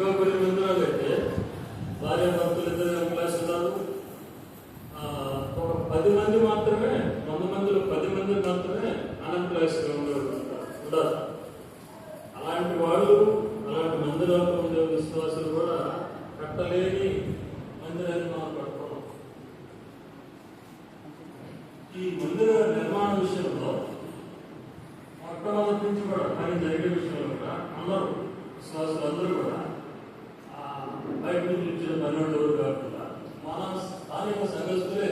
ఇంకా కొన్ని మందిరాలు అయితే భార్య భర్తలు ఇద్దరు క్లాస్ ఆ, ఒక పది మంది మాత్రమే వంద మందిలో పది మంది మాత్రమే అన్ఎంప్లాయీస్ ఉండరు అలాంటి వాళ్ళు అలాంటి మందిరాల్లో ఉండే విశ్వాసులు కూడా కట్టలేని మందిరాన్ని మనం కట్టుకున్నాం. ఈ మందిర నిర్మాణ విషయంలో మొట్టమొదటి నుంచి కూడా పని జరిగే విషయంలో కూడా అందరూ విశ్వాసులు అందరూ కూడా బయట నుంచి ఇచ్చిన పన్నెండు ఎవరు కాకుండా మన స్థానిక సంఘస్థులే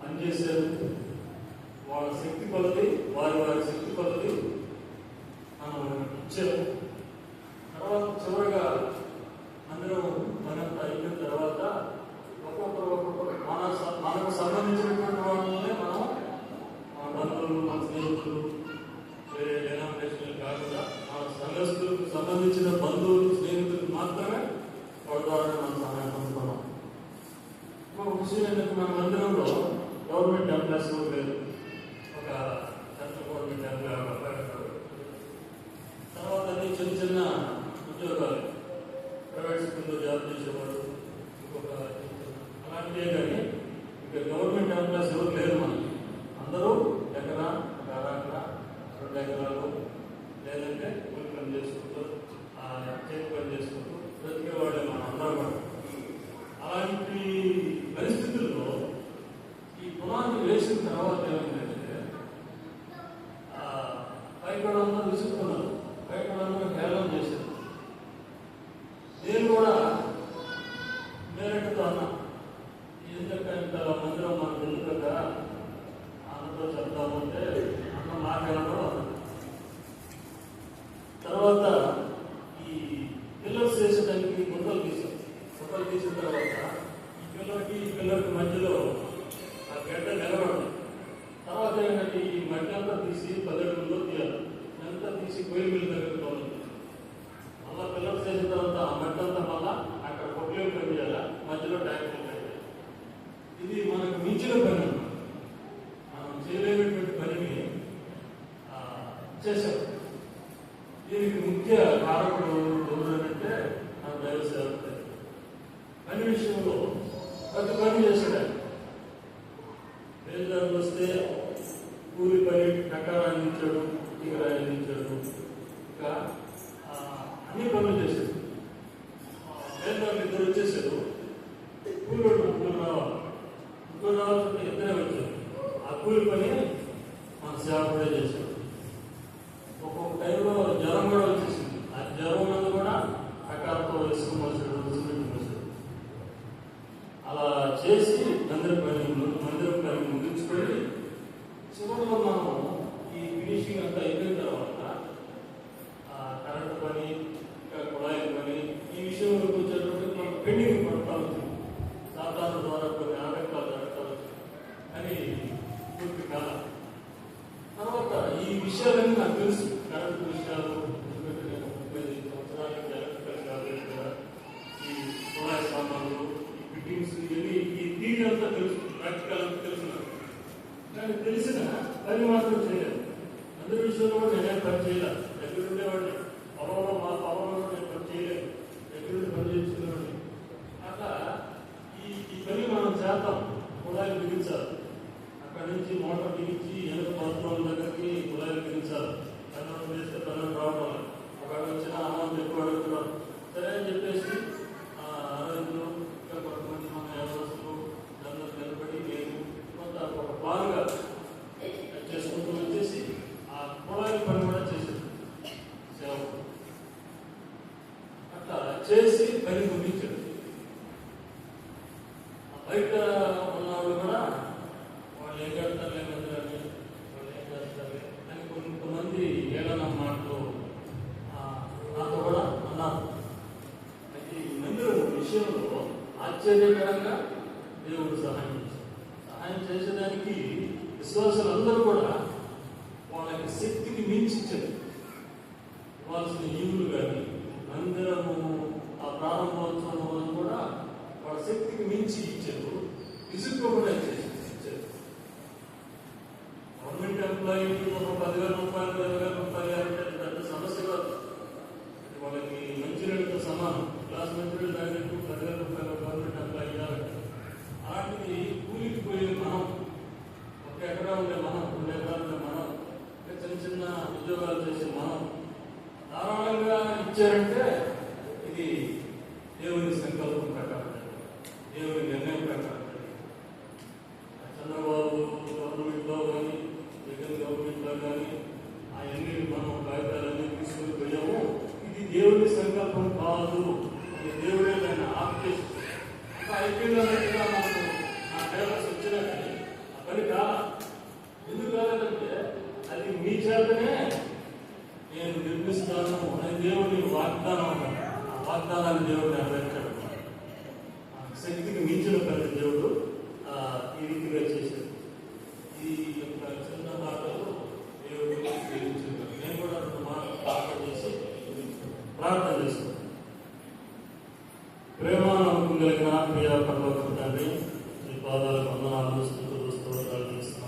పనిచేశారు. వాళ్ళ శక్తి కొలది వారి వారి శక్తి కొలది మనం ఇచ్చారు తర్వాత చివరిగా అందరం మన అయిన తర్వాత ఒక్కొక్కరు ఒక్కొక్కరు మన మనకు సంబంధించినటువంటి వాళ్ళనే మనం మన బంధువులు మన స్నేహితులు వేరే డినామినేషన్లు కాకుండా మన సంఘస్థులకు సంబంధించిన బంధువులు స్నేహితులు మాత్రమే ద్వారా మనం సహాయం పొందుతున్నాం. ఇంకొక విషయం మన మందిరంలో గవర్నమెంట్ ఎంప్లాయీస్ లేదు ఒక సెంట్రల్ గవర్నమెంట్ ఎంప్లాయీ తర్వాత అన్ని చిన్న చిన్న ఉద్యోగాలు ప్రైవేట్ స్కూల్లో జాబ్ చేసేవాడు ఇంకొక అలాంటివే కానీ ఇక గవర్నమెంట్ ఎంప్లాయీస్ ఎవరు లేరు మనకి అందరూ ఎకరా ఒక అర ఎకరా రెండు ఎకరాలు లేదంటే కూలి పని చేసుకుంటూ ఆ చేతి పని చేసుకుంటూ బ్రతికేవాడే మనం అందరం కూడా అలాంటి పరిస్థితుల్లో ఈ పునాది వేసిన తర్వాత ఏమైందంటే ఆ, పైకడంలో విసుక్కున్నారు పైకడంలో హేళన చేశారు నేను కూడా మేరటుతో అన్నా ఎందుకంటే ఇంత మందిరం మనకు ఉంది కదా అన్నతో చెప్తామంటే అన్న మాట్లాడడం తర్వాత ఈ పిల్లర్స్ వేసడానికి గుంతలు తీసాం గుంతలు తీసిన తర్వాత ఈ పిల్లర్కి ఈ పిల్లర్కి మధ్యలో ఆ గడ్డ నిలబడదు తర్వాత ఏంటంటే ఈ మట్టి అంతా తీసి పల్లెటూరులో తీయాలి. అంతా తీసి కోయిల మిల్లు దగ్గర తోలాలి మళ్ళా పిల్లలు చేసిన తర్వాత ఆ మట్టి మళ్ళా అక్కడ పొట్లేలు పని చేయాలి? మధ్యలో ట్యాంకులు ఇది మనకు మించిన పని మనం చేయలేనటువంటి పనిని చేశాం. దీనికి ముఖ్య కారకుడు ఎవరు అంటే మన దైవ సేవకుడే పని విషయంలో ప్రతి పని చేశాడు వేదాలు వస్తే పని కట్టాలని ఇచ్చాడు తీగరాయని ఇంకా అన్ని పనులు చేశాడు వేదాలు ఇద్దరు వచ్చేసారు కూలి ముగ్గురు రావాలి. ముగ్గురు రావాల్సింటే ఇద్దరే వచ్చారు. ఆ కూలి పని మన సేవ కూడా చేశాడు. ఒక్కొక్క టైంలో జ్వరం కూడా వచ్చేసింది ఆ జ్వరం మీద కూడా అకాలతో ఇసుక మోసాడు సిమెంట్ మోసాడు అలా చేసి మందిర పని మందిరం పని ముగించుకొని చివరిలో మనం ఈ ఫినిషింగ్ అంతా అయిపోయిన తర్వాత ఆ కరెంట్ పని ఇంకా కుళాయి పని ఈ విషయంలోకి వచ్చేటప్పుడు మనం పెండింగ్ సాధారణ ద్వారా కొన్ని ఆటంకాలు జరగతారు అని పూర్తి కాలం తర్వాత ఈ విషయాలన్నీ నాకు తెలుసు. కరెంట్ విషయాలు ఎందుకంటే నేను ముప్పై సంవత్సరాలకి ఎలక్ట్రికల్ కాలేజ్ కదా. ఈ కుళాయి సామాన్లు ఈ ఫిట్టింగ్స్ ఇవన్నీ ఈ థీరీ అంతా తెలుసు. ప్రాక్టికల్ అంతా తెలుసు కానీ తెలిసిన పని మాత్రం చేయలేదు. అందరి విషయంలో కూడా నేనేం పని చేయలేదు. దగ్గర ఉండేవాడిని పొలంలో మా పొలంలో నేను పని చేయలేదు. దగ్గర పని చేస్తున్నవాడిని అట్లా ఈ ఈ పని మనం చేద్దాం. కుళాయిలు బిగించాలి. అక్కడ నుంచి మోటార్ బిగించి వెనక బాత్రూమ్ దగ్గరికి కుళాయిలు బిగించాలి. పన్నెండు చేస్తే పన్నెండు రావడం ఒకవేళ వచ్చిన అమౌంట్ ఎక్కువ అడుగుతున్నారు. సరే అని చెప్పేసి ఆ అరవిందులు ఇంకా కొంతమంది మన వ్యవస్థలు దానిలో నిలబడి నేను కొంత ఒక భాగంగా చేసుకుంటూ వచ్చేసి ఆ కుళాయిల పని కూడా చేసేది సేవ. అట్లా చేసి పని ముగించాడు బయట ఉన్నవాళ్ళు కూడా వాళ్ళు ఏం కడతారులే మందిరాన్ని వాళ్ళు ఏం చేస్తారులే అని కొంతమంది ఏదైనా మాటలు నాతో కూడా అన్నారు. అయితే ఈ మందిరం విషయంలో ఆశ్చర్యకరంగా దేవుడు సహాయం చేశారు సహాయం చేసేదానికి విశ్వాసులందరూ కూడా వాళ్ళకి శక్తికి మించి ఇచ్చారు ఇవ్వాల్సిన ఈవులు కానీ మందిరము ఆ ప్రారంభోత్సవం రోజు కూడా వాళ్ళ శక్తికి మించి ఇచ్చారు విసుక్కోకుండా ఇచ్చేసి ఇచ్చారు గవర్నమెంట్ ఎంప్లాయీ ఒక పదివేల రూపాయలు ఇరవై వేల రూపాయలు అంటే అది పెద్ద సమస్య కాదు వాళ్ళకి మంచి నీళ్ళతో సమానం క్లాస్ మెటీరియల్ దానికి పదివేల రూపాయలు గవర్నమెంట్ అప్లై ఇవ్వాలి అలాంటిది కూలికి పోయే మనం ఒక ఎకరా ఉండే మనం రెండు ఎకరాలు ఉండే మనం ఇంకా చిన్న చిన్న ఉద్యోగాలు చేసే మనం ధారాళంగా ఇచ్చారంటే ఇది దేవుని సంకల్పం ప్రకారం దేవుని నిర్ణయం ప్రకారం. చంద్రబాబు గవర్నమెంట్లో కానీ జగన్ గవర్నమెంట్లో కానీ అవన్నీ మనం కాగితాలన్నీ తీసుకుని పోయాము. ఇది దేవుని సంకల్పం కాదు. అది దేవుడే దాన్ని ఆపేస్తుంది అయిపోయిందన్నట్టుగా మనకు ఆ పేపర్స్ వచ్చినా కానీ ఆ పని ఎందుకు కాదంటే అది మీ చేతనే నేను నిర్మిస్తాను అని దేవుని వాగ్దానం వాగ్దానాన్ని దేవుడు నెరవేర్చాడు. శక్తికి మించిన పెద్ద దేవుడు ఈ రీతిగా చేశాడు. ఈ యొక్క చిన్న మాటలు దేవుడు దీవించాడు. నేను కూడా రెండు మాటలు ప్రార్థన చేసి ప్రార్థన చేస్తాను. ప్రేమ నమ్మకం కలిగిన ప్రియ పరలోకం తండ్రి ఈ పాదాలకు వందనాలు స్థుతులు స్తోత్రాలు చేస్తున్నాను